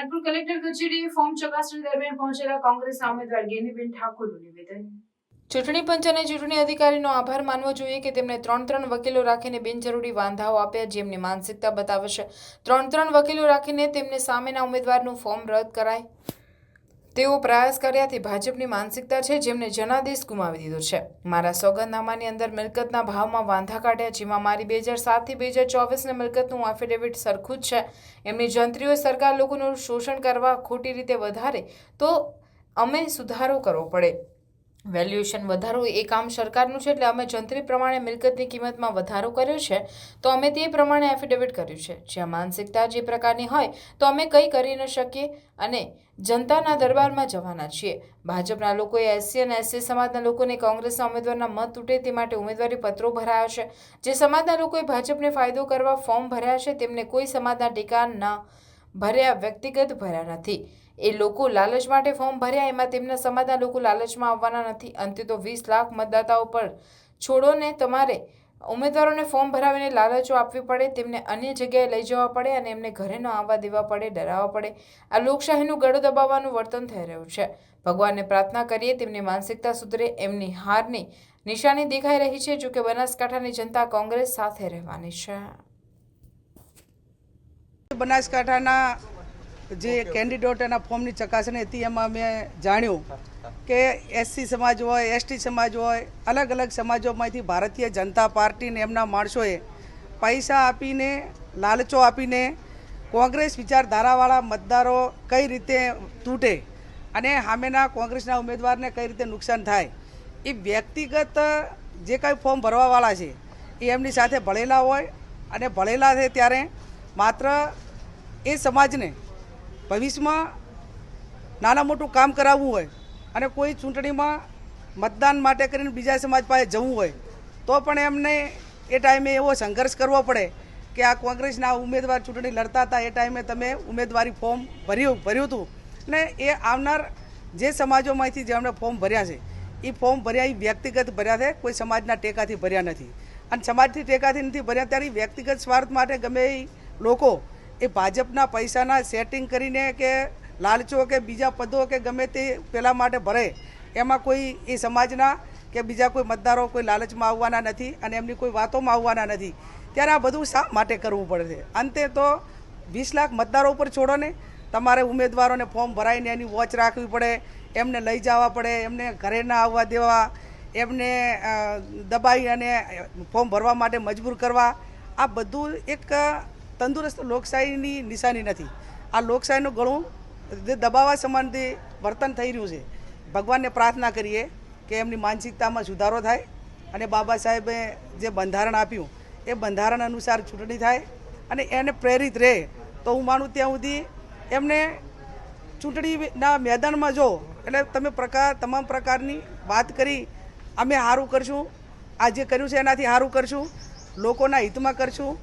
ગણપુર collector કચેરીએ form ચકાસણી દરમિયાન પહોંચેલા કોંગ્રેસના ઉમેદવાર ગેનીબેન ઠાકોરનું નિવેદન. ચૂંટણી પંચ અને ચૂંટણી અધિકારીનો આભાર માનવો જોઈએ કે તેમણે ત્રણ ત્રણ વકીલો રાખીને બિનજરૂરી વાંધાઓ આપ્યા જેમની માનસિકતા બતાવશે ત્રણ ત્રણ વકીલો રાખીને તેમને સામેના ઉમેદવારનું ફોર્મ રદ કરાય. તેઓ પ્રયાસ કર્યાથી ભાજપની માનસિકતા છે, જેમને જનાદેશ ગુમાવી દીધો છે. મારા સોગંદનામાની અંદર મિલકતના ભાવમાં વાંધા કાઢ્યા, જેમાં મારી બે હજાર સાતથી બે હજાર ચોવીસના મિલકતનું એફિડેવિટ સરખું જ છે. એમની જંત્રીઓ સરકાર લોકોનું શોષણ કરવા ખોટી રીતે વધારે, તો અમે સુધારો કરવો પડે. વેલ્યુએશન વધારવું એ કામ સરકારનું છે, એટલે અમે જંત્રી પ્રમાણે મિલકતની કિંમતમાં વધારો કર્યો છે, તો અમે તે પ્રમાણે એફિડેવિટ કર્યું છે. જ્યાં માનસિકતા જે પ્રકારની હોય, તો અમે કંઈ કરી ન શકીએ અને જનતાના દરબારમાં જવાના છીએ. ભાજપના લોકોએ એસસી અને એસસી સમાજના લોકોને કોંગ્રેસના ઉમેદવારના મત તૂટે તે માટે ઉમેદવારી પત્રો ભરાયા છે. જે સમાજના લોકોએ ભાજપને ફાયદો કરવા ફોર્મ ભર્યા છે, તેમને કોઈ સમાજના ટેકા ન ભર્યા, વ્યક્તિગત ભર્યા નથી. એ લોકો લાલચ માટે ફોર્મ ભર્યા, એમાં તેમના સમાજના લોકો લાલચમાં આવવાના નથી. અંતે તો વીસ લાખ મતદાતાઓ પર છોડોને તમારે ઉમેદવારોને ફોર્મ ભરાવીને લાલચો આપવી પડે, તેમને અન્ય જગ્યાએ લઈ જવા પડે અને એમને ઘરે ન આવવા દેવા પડે, ડરાવવા પડે. આ લોકશાહીનું ગળો દબાવવાનું વર્તન થઈ રહ્યું છે. ભગવાનને પ્રાર્થના કરીએ, તેમની માનસિકતા સુધરે, એમની હારની નિશાની દેખાઈ રહી છે જો કે બનાસકાંઠાની જનતા કોંગ્રેસ સાથે રહેવાની છે. બનાસકાંઠાના જે કેન્ડિડેટ એના ફોર્મની ચકાસણી હતી, એમાં મેં જાણ્યું કે એસસી સમાજ હોય એસટી સમાજ હોય, અલગ અલગ સમાજોમાંથી ભારતીય જનતા પાર્ટીને એમના માણસોએ પૈસા આપીને, લાલચો આપીને કોંગ્રેસ વિચારધારાવાળા મતદારો કઈ રીતે તૂટે અને સામેના કોંગ્રેસના ઉમેદવારને કઈ રીતે નુકસાન થાય, એ વ્યક્તિગત જે કાંઈ ફોર્મ ભરવાવાળા છે, એ એમની સાથે ભળેલા હોય અને ભળેલા છે ત્યારે માત્ર એ સમાજને ભવિષ્યમાં નાના મોટું કામ કરાવવું હોય અને કોઈ ચૂંટણીમાં મતદાન માટે કરીને બીજા સમાજ પાસે જવું હોય, તો પણ એમને એ ટાઈમે એવો સંઘર્ષ કરવો પડે કે આ કોંગ્રેસના ઉમેદવાર ચૂંટણી લડતા હતા, એ ટાઈમે તમે ઉમેદવારી ફોર્મ ભર્યું ભર્યું હતું. ને એ આવનાર જે સમાજોમાંથી જેમણે ફોર્મ ભર્યા છે એ ફોર્મ ભર્યા એ વ્યક્તિગત ભર્યા છે, કોઈ સમાજના ટેકાથી ભર્યા નથી. અને સમાજથી ટેકાથી નથી ભર્યા, ત્યારે વ્યક્તિગત સ્વાર્થ માટે ગમે એ લોકો એ ભાજપના પૈસાના સેટિંગ કરીને કે લાલચો કે બીજા પદો કે ગમે તે પેલા માટે ભરે, એમાં કોઈ એ સમાજના કે બીજા કોઈ મતદારો કોઈ લાલચમાં આવવાના નથી અને એમની કોઈ વાતોમાં આવવાના નથી. ત્યારે આ બધું શા માટે કરવું પડે? છે અંતે તો વીસ લાખ મતદારો ઉપર છોડો ને. તમારે ઉમેદવારોને ફોર્મ ભરાઈને એની વોચ રાખવી પડે, એમને લઈ જવા પડે, એમને ઘરે ના આવવા દેવા, એમને દબાઈ અને ફોર્મ ભરવા માટે મજબૂર કરવા. આ બધું એક તંદુરસ્ત લોકશાહીની નિશાની નથી. આ લોકશાહીનું ઘણું દબાવા સંબંધી વર્તન થઈ રહ્યું છે, ભગવાનને પ્રાર્થના કરીએ કે એમની માનસિકતામાં સુધારો થાય અને બાબા સાહેબે જે બંધારણ આપ્યું, એ બંધારણ અનુસાર ચૂંટણી થાય અને એને પ્રેરિત રહે. તો હું માનું ત્યાં સુધી એમને ચૂંટણીના મેદાનમાં જો, એટલે તમે પ્રકાર, તમામ પ્રકારની વાત કરી, અમે સારું કરશું. આ જે કર્યું છે એનાથી સારું કરશું. લોકોના હિતમાં કરશું.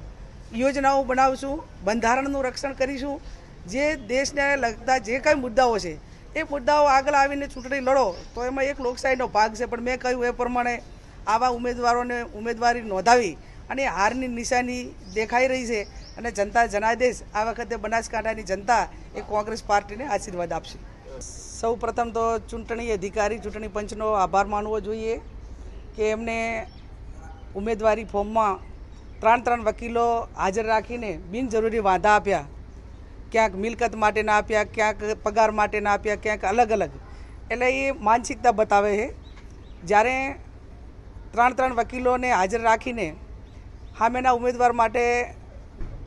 યોજનાઓ બનાવશું, બંધારણનું રક્ષણ કરીશું. જે દેશને લગતા જે કંઈ મુદ્દાઓ છે, એ મુદ્દાઓ આગળ આવીને ચૂંટણી લડો, તો એમાં એક લોકશાહીનો ભાગ છે. પણ મેં કહ્યું એ પ્રમાણે આવા ઉમેદવારોને ઉમેદવારી નોંધાવી અને હારની નિશાની દેખાઈ રહી છે અને જનતા જનાદેશ આ વખતે બનાસકાંઠાની જનતા એ કોંગ્રેસ પાર્ટીને આશીર્વાદ આપશે. સૌ પ્રથમ તો ચૂંટણી અધિકારી, ચૂંટણી પંચનો આભાર માનવો જોઈએ કે એમને ઉમેદવારી ફોર્મમાં ત્રણ ત્રણ વકીલો હાજર રાખીને બિનજરૂરી વાંધા આપ્યા. ક્યાંક મિલકત માટેના આપ્યા, ક્યાંક પગાર માટેના આપ્યા, ક્યાંક અલગ અલગ. એટલે એ માનસિકતા બતાવે છે. જ્યારે ત્રણ ત્રણ વકીલોને હાજર રાખીને સામેના ઉમેદવાર માટે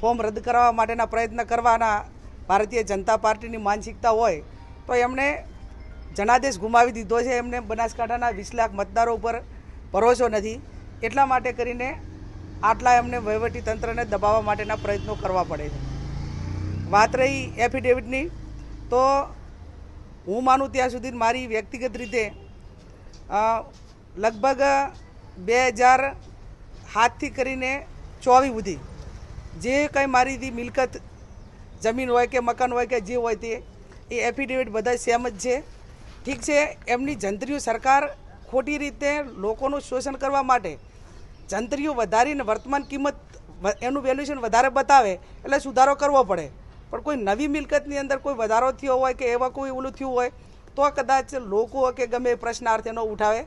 ફોર્મ રદ કરાવવા માટેના પ્રયત્ન કરવાના ભારતીય જનતા પાર્ટીની માનસિકતા હોય, તો એમણે જનાદેશ ગુમાવી દીધો છે. એમને બનાસકાંઠાના વીસ લાખ મતદારો ઉપર ભરોસો નથી. એટલા માટે કરીને આટલા એમને વહીવટી તંત્રને દબાવવા માટેના પ્રયત્નો કરવા પડે છે. વાત રહી એફિડેવિટની, તો હું માનું ત્યાં સુધી મારી વ્યક્તિગત રીતે લગભગ બે હજાર હાથથી કરીને ચોવીસ સુધી જે કંઈ મારી હતી મિલકત, જમીન હોય કે મકાન હોય કે જે હોય તે, એ એફિડેવિટ બધા સેમ જ છે. ઠીક છે, એમની જંત્રીઓ સરકાર ખોટી રીતે લોકોનું શોષણ કરવા માટે જંત્રીઓ વધારીને વર્તમાન કિંમત એનું વેલ્યુએશન વધારે બતાવે, એટલે સુધારો કરવો પડે. પણ કોઈ નવી મિલકતની અંદર કોઈ વધારો થયો હોય કે એવા કોઈ ઓલું થયું હોય, તો કદાચ લોકો કે ગમે પ્રશ્નાર્થ એનો ઉઠાવે.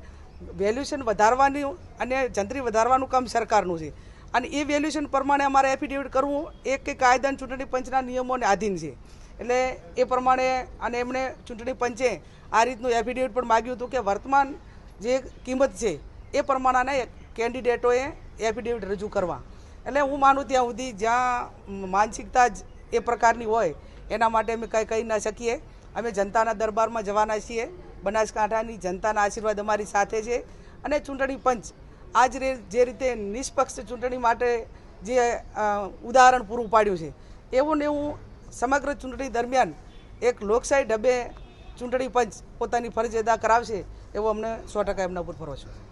વેલ્યુએશન વધારવાની અને જંત્રી વધારવાનું કામ સરકારનું છે. અને એ વેલ્યુએશન પ્રમાણે અમારે એફિડેવિટ કરવું, એક કે કાયદા ચૂંટણી પંચના નિયમોને આધીન છે. એટલે એ પ્રમાણે અને એમણે ચૂંટણી પંચે આ રીતનું એફિડેવિટ પણ માગ્યું હતું કે વર્તમાન જે કિંમત છે, એ પ્રમાણેના કેન્ડિડેટોએ એફિડેવિટ રજૂ કરવા. એટલે હું માનું ત્યાં સુધી જ્યાં માનસિકતા જ એ પ્રકારની હોય, એના માટે અમે કંઈ કહી ના શકીએ. અમે જનતાના દરબારમાં જવાના છીએ. બનાસકાંઠાની જનતાના આશીર્વાદ અમારી સાથે છે. અને ચૂંટણી પંચ આજ રે જે રીતે નિષ્પક્ષ ચૂંટણી માટે જે ઉદાહરણ પૂરું પાડ્યું છે, એવું ને એવું સમગ્ર ચૂંટણી દરમિયાન એક લોકશાહી ઢબે ચૂંટણી પંચ પોતાની ફરજ અદા કરાવશે, એવો અમને સો ટકા એમના ઉપર ભરોસો છે.